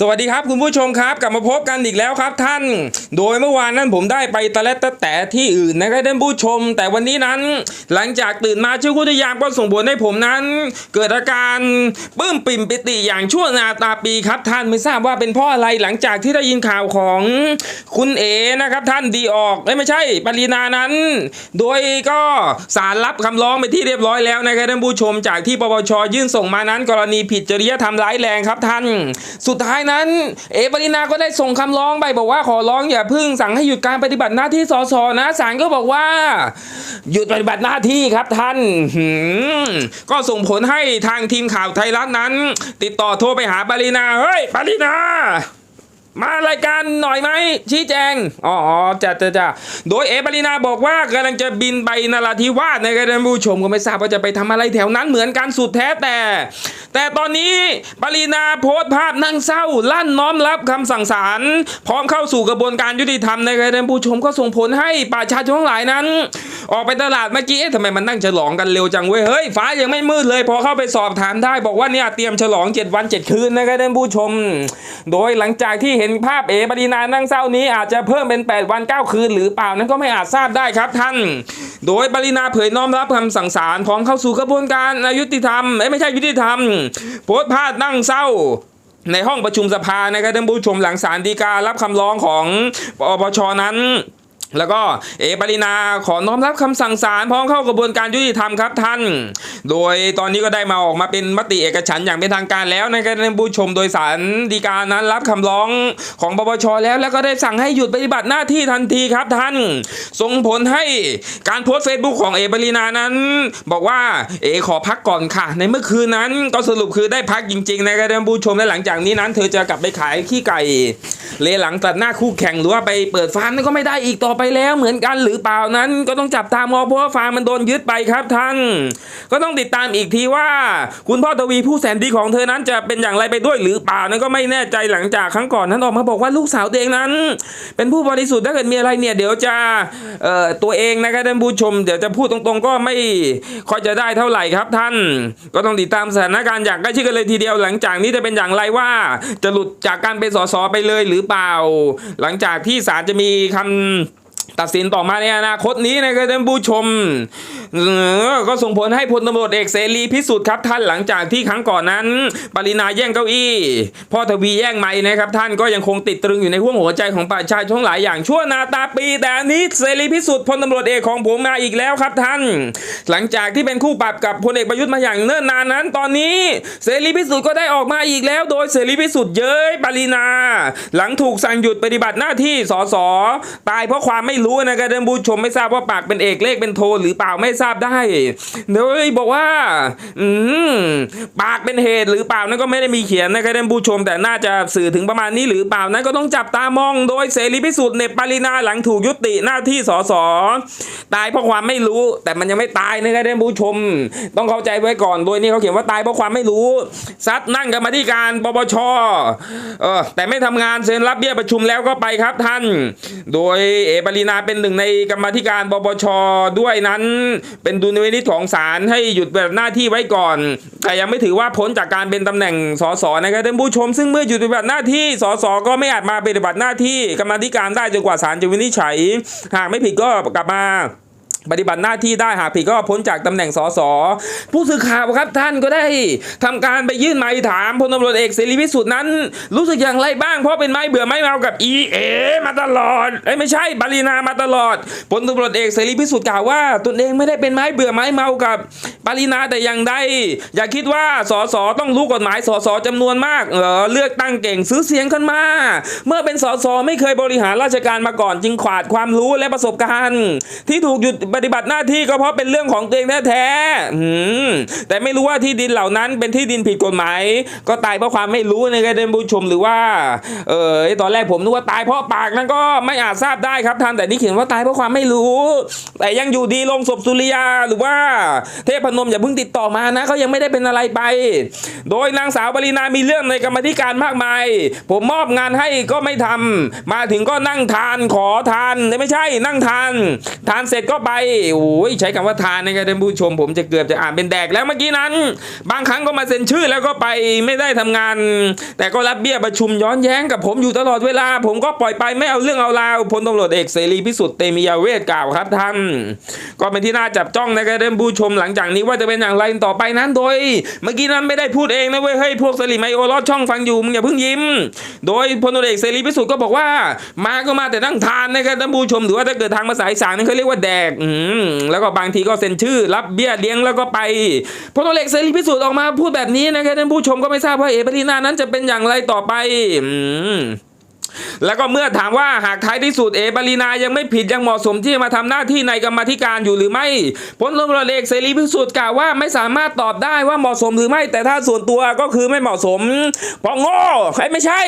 สวัสดีครับคุณผู้ชมครับกลับมาพบกันอีกแล้วครับท่าน โดยเมื่อวานนั้นผมได้ไปตะและตะแต่ที่อื่นนะครับท่านผู้ชม แต่วันนี้นั้น หลังจากตื่นมาชื่อคุทยามก็ส่งผลให้ผมนั้น เกิดอาการปื้มปิ่มปิติอย่างชั่วนาตาปีครับท่านไม่ทราบว่าเป็นเพราะอะไรหลังจากที่ได้ยินข่าวของคุณเอนะครับท่านดีออกไม่ใช่ปรินานั้น โดยก็สารรับคำร้องไปที่เรียบร้อยแล้วนะครับท่านผู้ชม จากที่ปปชยื่นส่งมานั้น กรณีผิดจริยธรรมร้ายแรงครับท่าน สุดท้ายนั้น เอปรินาก็ได้ส่งคำร้องไปบอกว่าขอร้องอย่าพึ่งสั่งให้หยุดการปฏิบัติหน้าที่สสนะศาลก็บอกว่า หยุดปฏิบัติหน้าที่ครับท่านก็ส่งผลให้ทางทีมข่าวไทยรัฐนั้น ติดต่อโทรไปหาปรินาเฮ้ยปรินา มารายการหน่อยไหมชี้แจงอ๋อจะจะจะโดยเอปรินาบอกว่ากำลังจะบินไปนราธิวาสนะครับท่านผู้ชมก็ไม่ทราบว่าจะไปทำอะไรแถวนั้นเหมือนกันสุดแท้แต่ แต่ตอนนี้ปรินาโพสต์ภาพนั่งเศร้า ลั่นน้อมรับคำสั่งศาลพร้อมเข้าสู่กระบวนการยุติธรรมนะครับท่านผู้ชมก็ส่งผลให้ประชาชนทั้งหลายนั้น ออกไปตลาดเมื่อกี้เอ๊ะทำไมมันนั่งฉลองกันเร็วจังเว้ยเฮ้ยฟ้ายังไม่มืดเลย พอเข้าไปสอบถามได้บอกว่าเนี่ยเตรียมฉลอง 7 วัน 7 คืนนะครับท่านผู้ชม โดยหลังจากที่เห็นภาพเอ๋ปรินานั่งเศร้านี้อาจจะเพิ่มเป็น 8 วัน 9 คืน หรือเปล่านั้นก็ไม่อาจทราบได้ครับท่าน โดยปรินาเผยน้อมรับคำสั่งศาลพร้อมเข้าสู่กระบวนการยุติธรรมเอ้ยไม่ใช่ยุติธรรม โพสต์ภาพนั่งเศร้าในห้องประชุมสภานะครับท่านผู้ชมหลังศาลฎีการับคำร้องของปปชนั้น แล้วก็เอปรินาขอน้อมรับคำสั่งศาลพร้อมเข้ากระบวนการยุติธรรมครับท่าน โดยตอนนี้ก็ได้มาออกมาเป็นมติเอกฉันอย่างเป็นทางการแล้วในะครับท่านผู้ชมโดยสารฎีกานั้นรับคำร้องของปปชแล้วแล้วก็ได้สั่งให้หยุดปฏิบัติหน้าที่ทันทีครับท่าน ส่งผลให้การโพสต์เฟซบุ๊กของเอปรินานั้น บอกว่าเอขอพักก่อนค่ะ ในเมื่อคืนนั้นก็สรุปคือได้พักจริงๆนะครับท่านผู้ชมและหลังจากนี้นั้น เธอจะกลับไปขายขี้ไก่ เลหลังตัดหน้าคู่แข่งหรือว่าไปเปิดฟาร์มนั่นก็ไม่ได้อีกต่อไปแล้วเหมือนกันหรือเปล่านั้น ก็ต้องจับตามองเพราะว่าฟาร์มมันโดนยึดไปครับท่าน ก็ต้องติดตามอีกทีว่า คุณพ่อทวีผู้แสนดีของเธอนั้นจะเป็นอย่างไรไปด้วยหรือเปล่านั้นก็ไม่แน่ใจหลังจากครั้งก่อนนั้นออกมาบอกว่าลูกสาวเองนั้น เป็นผู้บริสุทธิ์ถ้าเกิดมีอะไรเนี่ยเดี๋ยวจะเอ่อตัวเองนะครับท่านผู้ชม เดี๋ยวจะพูดตรงๆ ก็ไม่ค่อยจะได้เท่าไหร่ครับท่าน ก็ต้องติดตามสถานการณ์อย่างใกล้ชิดกันเลยทีเดียวหลังจากนี้จะเป็นอย่างไรว่า จะหลุดจากการเป็นสสไปเลยหรือเปล่า หลังจากที่ศาลจะมีคำ ตัดสินต่อมาในอนาคตนี้นะครับท่านผู้ชมก็ส่งผลให้พลตำรวจเอกเสรีพิสุทธิ์ครับท่านหลังจากที่ครั้งก่อนนั้น ปรินาแย่งเก้าอี้พ่อทวีแย่งไม้นะครับ ท่านก็ยังคงติดตรึงอยู่ในห้วงหัวใจของประชาชนหลายอย่างชั่วนาตาปี แต่อันนี้เสรีพิสุทธิ์พลตำรวจเอกของผมมาอีกแล้วครับท่าน หลังจากที่เป็นคู่ปรับกับพลเอกประยุทธ์มาอย่างเนิ่นนานนั้น ตอนนี้เสรีพิสุทธิ์ก็ได้ออกมาอีกแล้ว โดยเสรีพิสุทธิ์เย้ยปรินา หลังถูกสั่งหยุดปฏิบัติหน้าที่สสตายเพราะความไม่รู้นะครับท่านผู้ชมไม่ทราบว่าปากเป็นเอกเลขเป็นโทหรือเปล่าไม่ทราบได้โดยบอกว่า อืมปากเป็นเหตุหรือเปล่านั่นก็ไม่ได้มีเขียนนะครับท่านผู้ชม แต่น่าจะสื่อถึงประมาณนี้หรือเปล่านั้นก็ต้องจับตามองโดยเสรีพิสุทธิ์เนบปรินาหลังถูกยุติหน้าที่สสตายเพราะความไม่รู้ แต่มันยังไม่ตายนะครับท่านผู้ชม ต้องเข้าใจไว้ก่อนโดยนี้เขาเขียนว่าตายเพราะความไม่รู้ซัดนั่งกรรมาธิการปปชเออแต่ไม่ทำงานเซ็นรับเบี้ยประชุมแล้วก็ไปครับท่าน โดยเอปารินาเป็นหนึ่งในกรรมธิการปปชด้วยนั้น เป็นดุลยพินิจของศาลให้หยุดปฏิบัติหน้าที่ไว้ก่อน แต่ยังไม่ถือว่าพ้นจากการเป็นตำแหน่งสสนะครับท่านผู้ชม ซึ่งเมื่อหยุดปฏิบัติหน้าที่สสก็ไม่อาจมาปฏิบัติหน้าที่กรรมธิการได้จนกว่าศาลจะวินิจฉัย หากไม่ผิดก็กลับมา ปฏิบัติหน้าที่ได้หากผิดก็พ้นจากตำแหน่งสสผู้สื่อข่าวครับท่านก็ได้ทำการไปยื่นไม้ถามพลตำรวจเอกเสรีพิสุทธิ์นั้น รู้สึกอย่างไรบ้างเพราะเป็นไม้เบื่อไม้เมากับอีเอมาตลอดเอ้ไม่ใช่บารีนามาตลอดพลตำรวจเอกเสรีพิสุทธิ์กล่าวว่า ตนเองไม่ได้เป็นไม้เบื่อไม้เมากับปารีนาแต่อย่างใดอย่าคิดว่าสสต้องรู้กฎหมายสสจำนวนมากเออเลือกตั้งเก่งซื้อเสียงกันมา เมื่อเป็นสสไม่เคยบริหารราชการมาก่อนจึงขาดความรู้และประสบการณ์ ที่ถูกหยุดปฏิบัติหน้าที่ก็เพราะเป็นเรื่องของตัวเองแท้ๆแต่ไม่รู้ว่าที่ดินเหล่านั้นเป็นที่ดินผิดกฎหมายก็ตายเพราะความไม่รู้ในะครับท่านผู้ชมหรือว่าเออตอนแรกผมนึกว่าตายเพราะปากนั้นก็ไม่อาจทราบได้ครับท่านแต่นี่เขียนว่าตายเพราะความไม่รู้ แต่ยังอยู่ดีลงศพสุริยาหรือว่าเทพนมอย่าเพิ่งติดต่อมานะเขายังไม่ได้เป็นอะไรไป โดยนางสาวปรินามีเรื่องในกรรมธิการมากมาย ผมมอบงานให้ก็ไม่ทำมาถึงก็นั่งทานขอทานไม่ใช่นั่งทาน ทานเสร็จก็ไปโอ้ยใช้คำว่าทานนะครับท่านผู้ชม ผมจะเกือบจะอ่านเป็นแดกแล้วเมื่อกี้นั้น บางครั้งก็มาเซ็นชื่อแล้วก็ไปไม่ได้ทำงาน แต่ก็รับเบี้ยประชุมย้อนแย้งกับผมอยู่ตลอดเวลา ผมก็ปล่อยไปไม่เอาเรื่องเอาราวพลตำรวจเอกเสรีพิสุทธิ์เตมียเวทกล่าวครับท่านก็เป็นที่น่าจับจ้องนะครับท่านผู้ชมหลังจากนี้ว่าจะเป็นอย่างไรต่อไปนั้นโดย เมื่อกี้นั้นไม่ได้พูดเองนะเว้ยเฮ้ยพวกสลิมไอโอรอดช่องฟังอยู่มึงอย่าเพิ่งยิ้ม โดยพลตำรวจเอกเสรีพิสุทธิ์ก็บอกว่า มาก็มาแต่นั่งทานนะครับท่านผู้ชมหรือว่าถ้าเกิดทางภาษาอีสานนั่เขาเรียกว่าแดกอืแล้วก็บางทีก็เซ็นชื่อ รับเบี้ยเลี้ยงแล้วก็ไปพลตำรวจเอกเสรีพิสุทธิ์ออกมาพูดแบบนี้นะครับท่านผู้ชมก็ไม่ทราบว่าเอปรีนานั้นจะเป็นอย่างไรต่อไป อืม แล้วก็เมื่อถามว่าหากท้ายที่สุดเอปรีนายังไม่ผิดยังเหมาะสมที่จะมาทำหน้าที่ในกรรมธิการอยู่หรือไม่พลตำรวจเอกเสรีพิสุทธิ์กล่าวว่าไม่สามารถตอบได้ว่าเหมาะสมหรือไม่ แต่ถ้าส่วนตัวก็คือไม่เหมาะสม เพราะโง่ไม่ใช่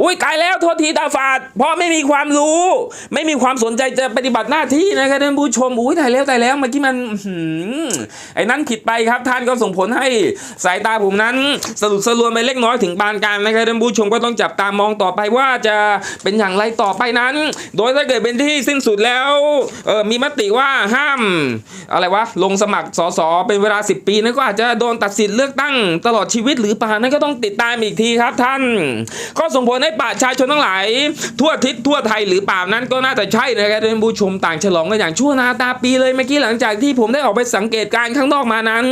อุ้ยตายแล้วโทษทีตาฝาด เพราะไม่มีความรู้ ไม่มีความสนใจจะปฏิบัติหน้าที่นะครับท่านผู้ชมอุ้ยตายแล้วตายแล้วเมื่อกี้มันอไอ้นั้นผิดไปครับท่านก็ส่งผลให้สายตาผมนั้นสรุปสรวนไปเล็กน้อยถึงปานกลางนะครับท่านผู้ชมก็ต้องจับตามองต่อไปว่าจะเป็นอย่างไรต่อไปนั้น โดยถ้าเกิดเป็นที่สิ้นสุดแล้วเออมีมติว่าห้าม อะไรวะ ลงสมัครสสเป็นเวลา 10 ปีนั่นก็อาจจะโดนตัดสิทธิ์เลือกตั้งตลอดชีวิตหรือเปล่านั่นก็ต้องติดตามอีกทีครับท่าน ก็ส่งผลให้ประชาชนทั้งหลาย ทั่วทิศทั่วไทยหรือเปล่านั้นก็น่าจะใช่นะครับท่านผู้ชมต่างฉลองกันอย่างชั่วนาตาปีเลยเมื่อกี้หลังจากที่ผมได้ออกไปสังเกตการข้างนอกมานั้น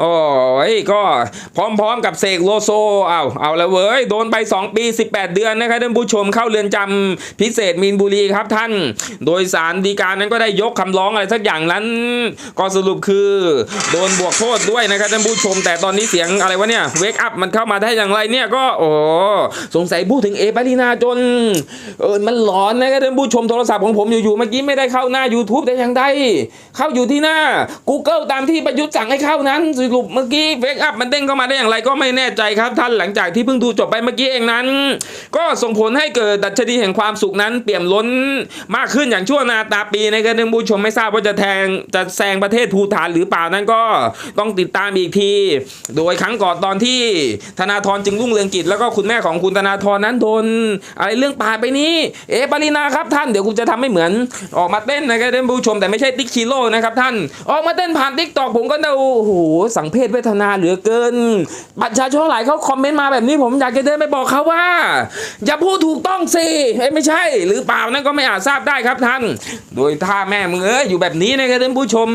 โอ้ยก็พร้อมๆกับเสกโลโซเอาเอาแล้วเว้ยโดนไป 2 ปี 18 เดือนนะครับท่านผูู้้ชมเข้าเรือนจำพิเศษมีนบุรีครับท่าน โดยสารดีการนั้นก็ได้ยกคำร้องอะไรสักอย่างนั้น ก็สรุปคือโดนบวกโทษด้วยนะครับท่านผู้ชม แต่ตอนนี้เสียงอะไรวะเนี่ยเวกอัพมันเข้ามาได้อย่างไรเนี่ยก็โอ้สงสัยพูดถึงเอปารีนาจนเออมันหลอนนะครับท่านผู้ชมโทรศัพท์ของผมอยู่ๆเมื่อกี้ไม่ได้เข้าหน้า YouTube แต่อย่างใดเข้าอยู่ที่หน้า Google ตามที่ประยุทธ์สั่งให้เข้านั้นสรุปเมื่อกี้เวกอัพมันเด้งเข้ามาได้อย่างไรก็ไม่แน่ใจครับท่านหลังจากที่เพิ่งดูจบไปเมื่อกี้เองนั้น ก็ส่งผลลให้เกิดดัชนีแห่งความสุขนั้นเปี่ยมล้นมากขึ้นอย่างชั่วนาตาปีนะครับท่านผู้ชมไม่ทราบว่าจะแทงจะแซงประเทศภูฐานหรือเปล่านั้นก็ต้องติดตามอีกที โดยครั้งก่อนตอนที่ธนาธรจึงรุ่งเรืองกิจแล้วก็คุณแม่ของคุณธนาธรนั้นโดนอะไรเรื่องป่าไปนี้เอะปรินาครับท่านเดี๋ยวคุณจะทำให้เหมือนออกมาเต้นนะครับท่านผู้ชมแต่ไม่ใช่ติ๊กชิโร่นะครับท่านออกมาเต้นผ่านติ๊กตอกผมก็ดูโอ้โหสังเพศเวทนาเหลือเกินประชาชนหลายเขาคอมเมนต์มาแบบนี้ผมอยากจะเดินไปบอกเขาว่าอย่าพูดถูกต้องสิเอ้ไม่ใช่ หรือเปล่านั่นก็ไม่อาจทราบได้ครับท่าน โดยท่าแม่มึงเอ้ยอยู่แบบนี้นะครับท่านผู้ชม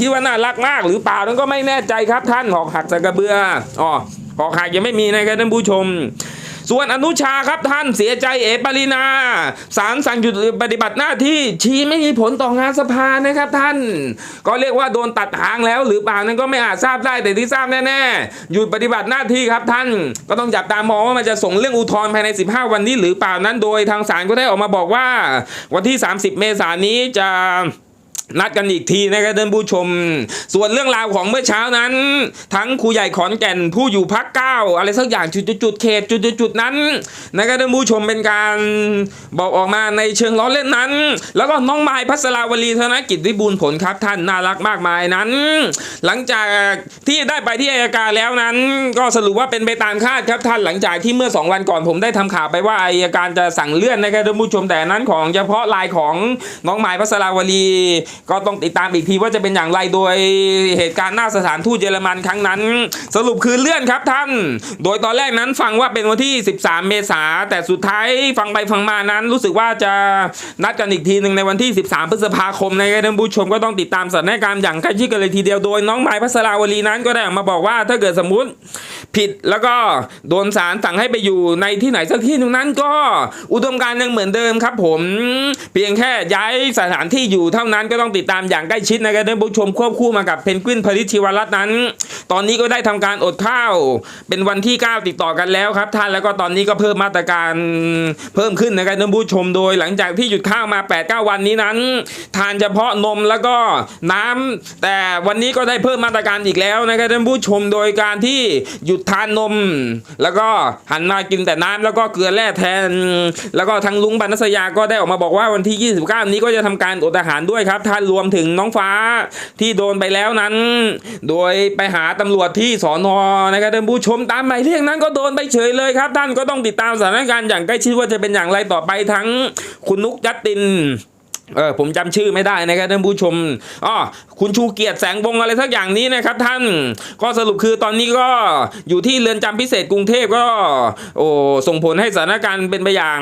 คิดว่าน่ารักมาก หรือเปล่านั่นก็ไม่แน่ใจครับท่านหอกหักสะกระเบืออ๋อหอกหักยังไม่มีนะครับท่านผู้ชม ส่วนอนุชาครับท่านเสียใจเอปรีนาศาลสั่งหยุดปฏิบัติหน้าที่ชี้ไม่มีผลต่องานสภานะครับท่าน ก็เรียกว่าโดนตัดหางแล้วหรือเปล่านั้นก็ไม่อาจทราบได้แต่ที่ทราบแน่ๆหยุดปฏิบัติหน้าที่ครับท่าน ก็ต้องจับตามองว่ามันจะส่งเรื่องอุทธรณ์ภายใน 15 วันนี้หรือเปล่านั้นโดยทางศาลก็ได้ออกมาบอกว่า วันที่ 30 เมษายนนี้จะ นัดกันอีกทีนะครับท่านผู้ชม ส่วนเรื่องราวของเมื่อเช้านั้น ทั้งครูใหญ่ขอนแก่นผู้อยู่พักเก้าอะไรสักอย่างจุดจุดๆเขตจุดจุดๆนั้นนะครับท่านผู้ชมเป็นการบอกออกมาในเชิงล้อเล่นนั้น แล้วก็น้องไม้พัสราวลีธนกิจวิบูลย์ผลครับท่านน่ารักมากมายนั้น หลังจากที่ได้ไปที่อัยการแล้วนั้น ก็สรุปว่าเป็นไปตามคาดครับท่านหลังจากที่เมื่อ 2 วันก่อนผมได้ทำข่าวไปว่าอัยการจะสั่งเลื่อนนะครับท่านผู้ชมแต่นนั้นของเฉพาะลายของน้องไม้พัสราวลีก็ต้องติดตามอีกทีว่าจะเป็นอย่างไรโดยเหตุการณ์หน้าสถานทูตเยอรมันครั้งนั้น สรุปคือเลื่อนครับท่าน โดยตอนแรกนั้นฟังว่าเป็นวันที่ 13 เมษาแต่สุดท้ายฟังไปฟังมานั้น รู้สึกว่าจะนัดกันอีกทีหนึ่งในวันที่ 13 พฤษภาคมในะครับท่านผู้ชมก็ต้องติดตามสถานการณ์อย่างใกล้ชิดกันเลยทีเดียวโดยน้องไม้พัสราวลีนั้นก็ได้ออกมาบอกว่าถ้าเกิดสมมุติผิดแล้วก็โดนศาลสั่งให้ไปอยู่ในที่ไหนสักที่หนึ่งนั้นก็อุดมการยังเหมือนเดิมครับ ผม เพียงแค่ย้ายสถานที่อยู่เท่านั้นก็ต้องติดตามอย่างใกล้ชิดนะครับท่านผู้ชมควบคู่มากับเพนกวินพลิชิวรัตน์นั้น ตอนนี้ก็ได้ทำการอดข้าว เป็นวันที่ 9 ติดต่อกันแล้วครับท่านแล้วก็ตอนนี้ก็เพิ่มมาตรการเพิ่มขึ้นนะครับท่านผู้ชมโดยหลังจากที่หยุดข้าวมา 8-9 วันนี้นั้น ทานเฉพาะนมแล้วก็น้ำแต่วันนี้ก็ได้เพิ่มมาตรการอีกแล้วนะครับท่านผู้ชมโดยการที่หยุดทานนม แล้วก็หันมากินแต่น้ำแล้วก็เกลือแร่แทน แล้วก็ทางลุงบรรณสยาก็ได้ออกมาบอกว่าวันที่ 29 นี้ก็จะทำการอดอาหารด้วยครับท่านรวมถึงน้องฟ้าที่โดนไปแล้วนั้น โดยไปหาตำรวจที่สอนอนะครับท่านผู้ชมตามหมายเรียกนั้นก็โดนไปเฉยเลยครับ ท่านก็ต้องติดตามสถานการณ์อย่างใกล้ชิดว่าจะเป็นอย่างไรต่อไปทั้งคุณนุกยัตตินเออผมจำชื่อไม่ได้นะครับท่านผู้ชมอ๋อ คุณชูเกียรติแสงวงอะไรสักอย่างนี้นะครับท่านก็สรุปคือตอนนี้ก็อยู่ที่เรือนจำพิเศษกรุงเทพก็ โอ้ส่งผลให้สถานการณ์เป็นไปอย่าง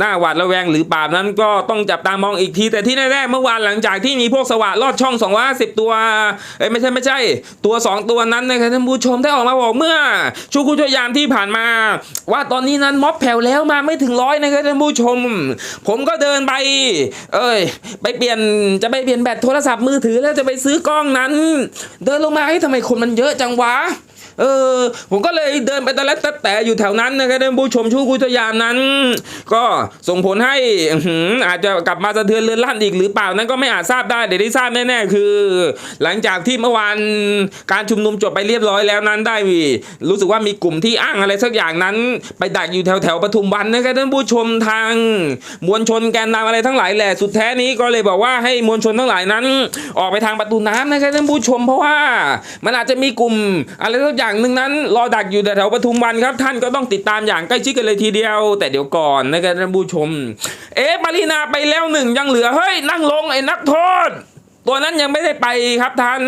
น่าหวาดระแวงหรือปล่านั้นก็ต้องจับตามองอีกที แต่ที่แน่ๆเมื่อวานหลังจากที่มีพวกสวะลอดช่อง250ตัวเอ้ไม่ใช่ไม่ใช่ ตัว 2 ตัวนั้นนะครับท่านผู้ชมได้ออกมาบอกเมื่อชูกุชยามที่ผ่านมา ว่าตอนนี้นั้นม็อบแผ่วแล้วมาไม่ถึงร้อยนะครับท่านผู้ชม ผมก็เดินไป เอ้ย ไปเปลี่ยนจะไปเปลี่ยนแบตโทรศัพท์มือถือแล้วจะไปไปซื้อกล้องนั้น เดินลงมาให้ทำไมคนมันเยอะจังวะ เออ ผมก็เลยเดินไปตะและตะแต่อยู่แถวนั้นนะครับท่านผู้ชมชูกุทยามนั้น ก็ส่งผลให้อาจจะกลับมาสะเทือนเรือนลั่นอีกหรือเปล่านั้นก็ไม่อาจทราบได้แต่ที่ทราบแน่ๆคือ หลังจากที่เมื่อวานการชุมนุมจบไปเรียบร้อยแล้วนั้นได้มีรู้สึกว่ามีกลุ่มที่อ้างอะไรสักอย่างนั้น ไปดักอยู่แถวแถวปทุมวันนะครับท่านผู้ชมทางมวลชนแกนนำอะไรทั้งหลายแหละสุดแท้นี้ก็เลยบอกว่าให้มวลชนทั้งหลายนั้น ออกไปทางประตูน้ำนะครับท่านผู้ชม เพราะว่ามันอาจจะมีกลุ่มอะไรสักอย่างหนึ่งนั้นรอดักอยู่แถวปทุมวันครับ ท่านก็ต้องติดตามอย่างใกล้ชิดกันเลยทีเดียว แต่เดี๋ยวก่อนนะครับท่านผู้ชม เอ๊ะปรินาไปแล้วหนึ่งยังเหลือเฮ้ยนั่งลงไอ้นักโทษ ตัวนั้นยังไม่ได้ไปครับท่าน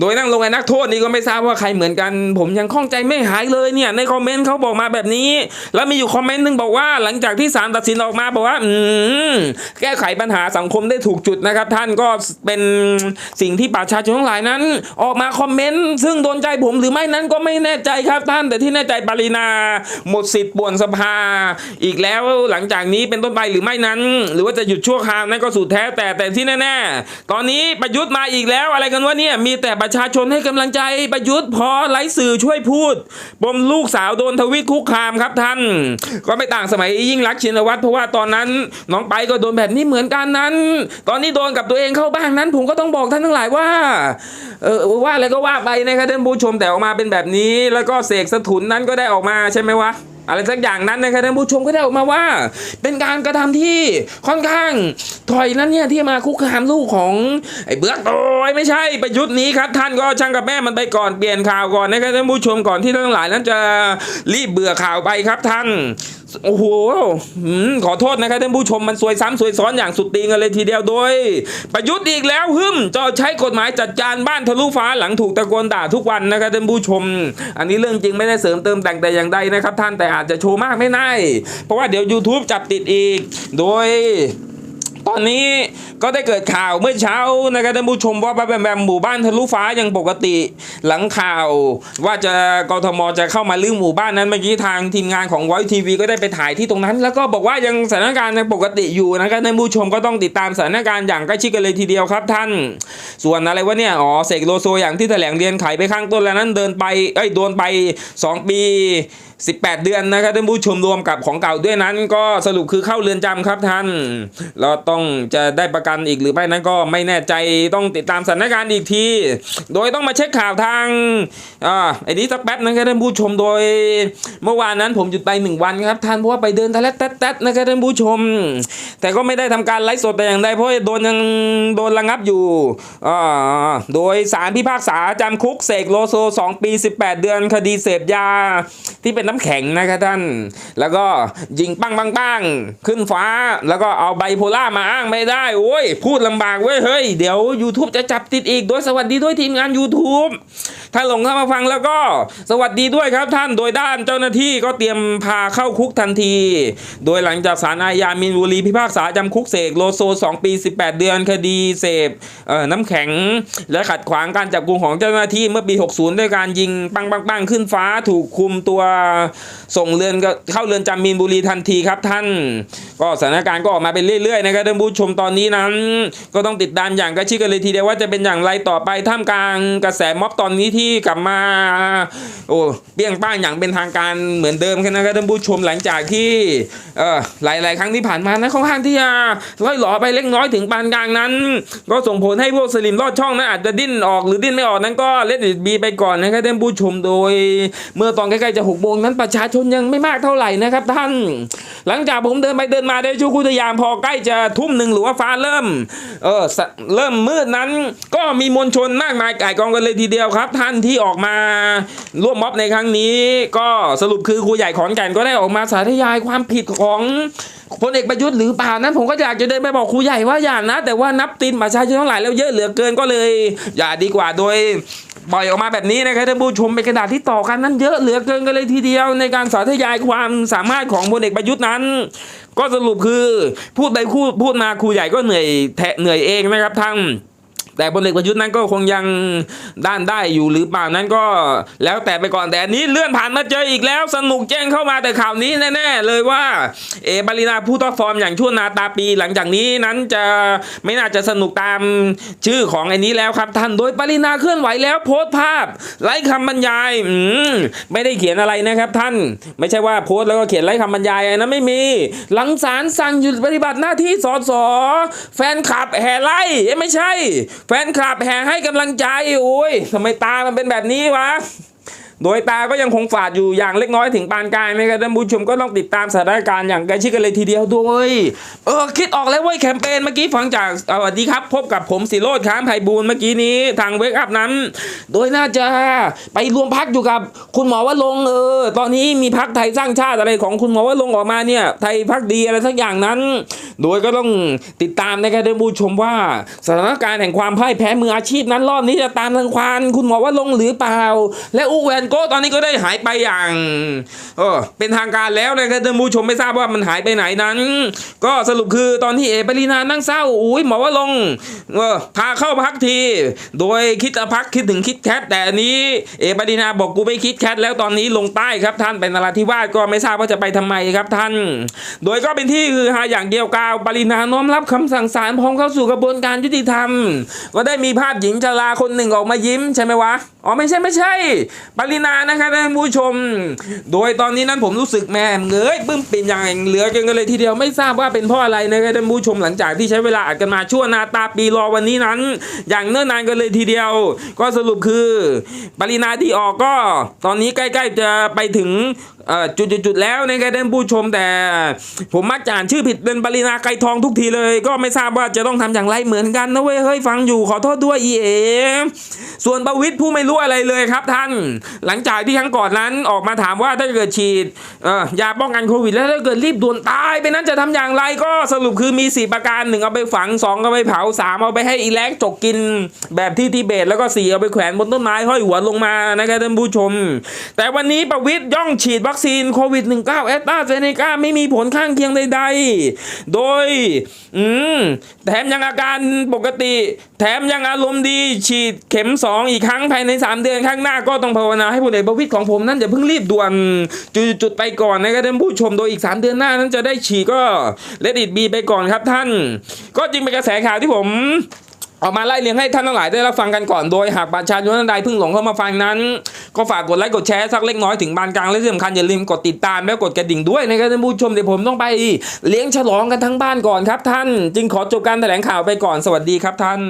โดยนั่งลงไอ้นักโทษนี่ก็ไม่ทราบว่าใครเหมือนกัน ผมยังข้องใจไม่หายเลยเนี่ย ในคอมเมนต์เขาบอกมาแบบนี้ แล้วมีอยู่คอมเมนต์หนึ่งบอกว่า หลังจากที่ศาลตัดสินออกมาบอกว่า อืมแก้ไขปัญหาสังคมได้ถูกจุดนะครับ ท่านก็เป็นสิ่งที่ประชาชนทั้งหลายนั้น ออกมาคอมเมนต์ซึ่งโดนใจผมหรือไม่นั้นก็ไม่แน่ใจครับท่าน แต่ที่แน่ใจปรินาหมดสิทธิ์ป่วนสภา อีกแล้วหลังจากนี้เป็นต้นไปหรือไม่นั้น หรือว่าจะหยุดชั่วคราวนั่นก็สุดแท้แต่แต่ที่แน่ ๆ ตอนนี้ประยุทธ์มาอีกแล้วอะไรกันวะเนี่ยมีแต่ประชาชนให้กำลังใจประยุทธ์พอไร้สื่อช่วยพูดปมลูกสาวโดนทวิตคุกคามครับท่าน ก็ไม่ต่างสมัยยิ่งรักชินวัตรเพราะว่าตอนนั้นน้องไปก็โดนแบบนี้เหมือนกันนั้น ตอนนี้โดนกับตัวเองเข้าบ้างนั้น ผมก็ต้องบอกท่านทั้งหลายว่าเออว่าอะไรก็ว่าไปนะครับท่านผู้ชมแต่ออกมาเป็นแบบนี้ แล้วก็เสกสถุนนั้นก็ได้ออกมาใช่ไหมวะอะไรสักอย่างนั้นนะครับท่านผู้ชมก็ได้ออกมาว่า เป็นการกระทำที่ค่อนข้างถอยนั้นเนี่ยที่มาคุกคามลูกของไอ้เบื้องโอยไม่ใช่ประยุทธ์นี้ครับ ท่านก็ช่างกับแม่มันไปก่อนเปลี่ยนข่าวก่อนนะครับท่านผู้ชมก่อนที่ทั้งหลายนั้นจะรีบเบื่อข่าวไปครับท่าน โอ้โหขอโทษนะครับท่านผู้ชมมันซวยซ้ำซวยซ้อนอย่างสุดตีนกันเลยทีเดียวโดย ประยุทธ์อีกแล้วฮึมจะใช้กฎหมายจัดการบ้านทะลุฟ้าหลังถูกตะโกนด่าทุกวันนะครับท่านผู้ชม อันนี้เรื่องจริงไม่ได้เสริมเติมแต่งแต่อย่างใดนะครับ ท่านแต่อาจจะโชว์มากไม่ได้เพราะว่าเดี๋ยว YouTube จับติดอีก โดย ตอนนี้ก็ได้เกิดข่าวเมื่อเช้านะครับท่านผู้ชมว่าแบมแบมหมู่บ้านทะลุฟ้ายังปกติ หลังข่าวว่าจะกทมจะเข้ามาลื้อหมู่บ้านนั้นเมื่อกี้ทางทีมงานของ Voice TV ก็ได้ไปถ่ายที่ตรงนั้น แล้วก็บอกว่ายังสถานการณ์ยังปกติอยู่นะครับท่านผู้ชมก็ต้องติดตามสถานการณ์อย่างใกล้ชิดกันเลยทีเดียวครับท่าน ส่วนอะไรวะเนี่ยอ๋อเสกโลโซอย่างที่แถลงเรียนไขไปข้างต้นแล้วนั้นเดินไปเอ้ยโดนไป 2 ปี 18 เดือนนะครับท่านผู้ชมรวมกับของเก่าด้วยนั้น ก็สรุปคือเข้าเรือนจำครับท่าน เราต้องจะได้ประกันอีกหรือไม่นั้นก็ไม่แน่ใจต้องติดตามสถานการณ์อีกที โดยต้องมาเช็คข่าวทางอ่าไอ้นี้สักแป๊บนะครับท่านผู้ชมโดย เมื่อวานนั้นผมหยุดไปหนึ่งวันครับท่านเพราะว่าไปเดินทะเลแต๊ดๆนะครับท่านผู้ชม แต่ก็ไม่ได้ทำการไลฟ์สดแต่อย่างใดเพราะโดนยังโดนระงับอยู่อ่าโดยสารพิพากษาจำคุกเสกโลโซ 2 ปี 18 เดือนคดีเสพยาที่เป็นน้ำแข็งนะครับท่าน แล้วก็ยิงปังปังปังขึ้นฟ้า แล้วก็เอาไบโพล่ามาอ้างไม่ได้โอ้ยพูดลำบากเว้ยเฮ้ยเดี๋ยว YouTube จะจับติดอีกโดยสวัสดีด้วยทีมงาน YouTube ถ้าหลงเข้ามาฟังแล้วก็สวัสดีด้วยครับท่านโดยด้านเจ้าหน้าที่ก็เตรียมพาเข้าคุกทันที โดยหลังจากศาลอาญามีนบุรีพิพากษาจำคุกเสกโลโซ 2 ปี 18 เดือนคดีเสพน้ำแข็ง และขัดขวางการจับกุมของเจ้าหน้าที่เมื่อปี 60 ด้วยการยิงปังปังปังขึ้นฟ้าถูกคุมตัวส่งเรือนก็เข้าเรือนจำมีนบุรีทันทีครับท่าน ก็สถานการณ์ก็ออกมาเป็นเรื่อยๆนะครับท่านผู้ชมตอนนี้นั้น ก็ต้องติดตามอย่างกล้ชิดกันเลยทีเดียวว่าจะเป็นอย่างไรต่อไปท่ามกลางกระแสม็อบตอนนี้ที่กลับมาโอ้เปี้ยงป้างอย่างเป็นทางการเหมือนเดิมกันนะครับท่านผู้ชมหลังจากที่เออหลาย ๆ ครั้งที่ผ่านมานะค่อนข้างที่จะล่อยหลอไปเล็กน้อยถึงปานกลางนั้น ก็ส่งผลให้พวกสลิมลอดช่องนั้นอาจจะดิ้นออกหรือดิ้นไม่ออกนั้นก็เลดบีไปก่อนนะครับท่านผู้ชมโดย เมื่อตอนใกล้ๆจะหกโมงนั้นประชาชนยังไม่มากเท่าไหร่นะครับท่าน หลังจากผมเดินไปเดินมาได้ชูกุทยามพอใกล้จะทุ่มหนึ่งหรือว่าฟ้าเริ่มเออเริ่มมืดนั้น ก็มีมวลชนมากมายก่ายกองกันเลยทีเดียวครับ ท่านที่ออกมาร่วมม็อบในครั้งนี้ ก็สรุปคือครูใหญ่ขอนแก่นก็ได้ออกมาสาธยายความผิดของพลเอกประยุทธ์หรือเปล่านั้นผมก็อยากจะเดินไปบอกครูใหญ่ว่าอย่านะ แต่ว่านับตีนประชาชนทั้งหลายแล้วเยอะเหลือเกินก็เลย อย่าดีกว่าโดย ปล่อยออกมาแบบนี้นะครับท่านผู้ชมเป็นกระดาษที่ต่อกันนั้นเยอะเหลือเกินกันเลยทีเดียว ในการสาธยายความสามารถของพลเอกประยุทธ์นั้น ก็สรุปคือพูดไปพูดพูดมาครูใหญ่ก็เหนื่อยแทะเหนื่อยเองนะครับทั้ง แต่พลเอกประยุทธ์นั้นก็คงยังด้านได้อยู่หรือเปล่านั้นก็แล้วแต่ไปก่อนแต่อันนี้เลื่อนผ่านมาเจออีกแล้วสนุกแจ้งเข้ามาแต่ข่าวนี้แน่ๆเลยว่าเอบารินาผู้ท็อฟอร์มอย่างชั่วนาตาปีหลังจากนี้นั้นจะไม่น่าจะสนุกตามชื่อของไอ้นี้แล้วครับท่านโดยปรินาเคลื่อนไหวแล้วโพสต์ภาพไร้คำบรรยายอืมไม่ได้เขียนอะไรนะครับท่าน ไม่ใช่ว่าโพสต์แล้วก็เขียนไร้คำบรรยายนะไม่มี หลังศาลสั่งหยุดปฏิบัติหน้าที่สสแฟนคลับแห่ไล่ไม่ใช่แฟนคลับแห่ให้กำลังใจโอ้ยทำไมตามันเป็นแบบนี้วะ โดยตาก็ยังคงฝาดอยู่อย่างเล็กน้อยถึงปานกลางนะครับท่านผู้ชมก็ต้องติดตามสถานการณ์อย่างใกล้ชิดกันเลยทีเดียวด้วยเออคิดออกแล้วเว้ยแคมเปญเมื่อกี้ฟังจากสวัสดีครับพบกับผมสิโรดค้ามไพบูลย์เมื่อกี้นี้ทางเวกอัพนั้น โดยน่าจะไปรวมพักอยู่กับคุณหมอวะลงเออตอนนี้มีพักไทยสร้างชาติอะไรของคุณหมอวะลงออกมาเนี่ยไทยพักดีอะไรสักอย่างนั้น โดยก็ต้องติดตามนะครับท่านผู้ชมว่าสถานการณ์แห่งความพ่ายแพ้มืออาชีพนั้นรอบนี้จะตามทังควานคุณหมอว่าลงหรือเปล่า และอูแวนโก้ตอนนี้ก็ได้หายไปอย่างเออเป็นทางการแล้วนะครับท่านผู้ชมไม่ทราบว่ามันหายไปไหนนั้น ก็สรุปคือตอนที่เอปรีนานั่งเศร้าอุ้ยหมอว่าลงเออพาเข้าพักที โดยคิดจะพักคิดถึงคิดแคทแต่อันนี้ เอปรีนาบอกกูไม่คิดแคทแล้วตอนนี้ลงใต้ครับท่านเป็นราธิวาสก็ไม่ทราบว่าจะไปทำไมครับท่าน โดยก็เป็นที่คือฮาอย่างเดียวกาวปรินาน้อมรับคำสั่งศาลพร้อมเข้าสู่กระบวนการยุติธรรม ก็ได้มีภาพหญิงชราคนหนึ่งออกมายิ้มใช่ไหมวะอ๋อไม่ใช่ไม่ใช่ ปรินานะครับท่านผู้ชม โดยตอนนี้นั้นผมรู้สึกแม่เงยปึ้มปิ่มอย่างเหลือเกันกันเลยทีเดียวไม่ทราบว่าเป็นเพราะอะไรนะครับท่านผู้ชมหลังจากที่ใช้เวลาอัดกันมาชั่วนาตาปีรอวันนี้นั้น อย่างเนิ่นนานกันเลยทีเดียว ก็สรุปคือ ปรินาที่ออกก็ ตอนนี้ใกล้ ๆ จะไปถึงจุดๆแล้วนะครับท่านผู้ชมแต่ ผมมักจะอ่านชื่อผิดเป็นปรินาไกรทองทุกทีเลย ก็ไม่ทราบว่าจะต้องทำอย่างไรเหมือนกันนะเว้ยเฮ้ยฟังอยู่ขอโทษด้วยอีเอส่วนประวิทย์ผู้ไม่รู้อะไรเลยครับท่าน หลังจากที่ครั้งก่อนนั้นออกมาถามว่าถ้าเกิดฉีดยาป้องกันโควิด แล้วถ้าเกิดรีบด่วนตายไปนั้นจะทำอย่างไรก็สรุปคือมีสีประการหนึ่งเอาไปฝังสองเอาไปเผาสามเอาไปให้อีแลกจกกินแบบที่ทิเบตแล้วก็สีเอาไปแขวนบนต้นไม้ห้อยหัวลงมานะครับท่านผู้ชม แต่วันนี้ประวิทย์ย่องฉีดวัคซีนโควิด -19 แอสตราเซเนกาไม่มีผลข้างเคียงใดๆ โดย อืมแถมยังอาการปกติ แถมยังอารมณ์ดี ฉีดเข็ม 2 อีกครั้งภายใน 3 เดือนข้างหน้าก็ต้องภาวนาให้พลเอกประวิตยของผมนั้นอย่าเพิ่งรีบด่วนจุดๆไปก่อนนะครับท่านผู้ชมโดยอีก 3 เดือนหน้านั้นจะได้ฉีดก็เลดิตบีไปก่อนครับท่าน ก็จริงเป็นกระแสข่าวที่ผม ออกมาไล่เลียงให้ท่านทั้งหลายได้รับฟังกันก่อนโดยหากประชาชนท่านใดเพิ่งหลงเข้ามาฟังนั้น ก็ฝากกดไลค์กดแชร์สักเล็กน้อยถึงบานกลางและที่สำคัญอย่าลืมกดติดตามและกดกระดิ่งด้วยนะครับท่านผู้ชมเดี๋ยวผมต้องไปเลี้ยงฉลองกันทั้งบ้านก่อนครับท่าน จึงขอจบการแถลงข่าวไปก่อนสวัสดีครับท่าน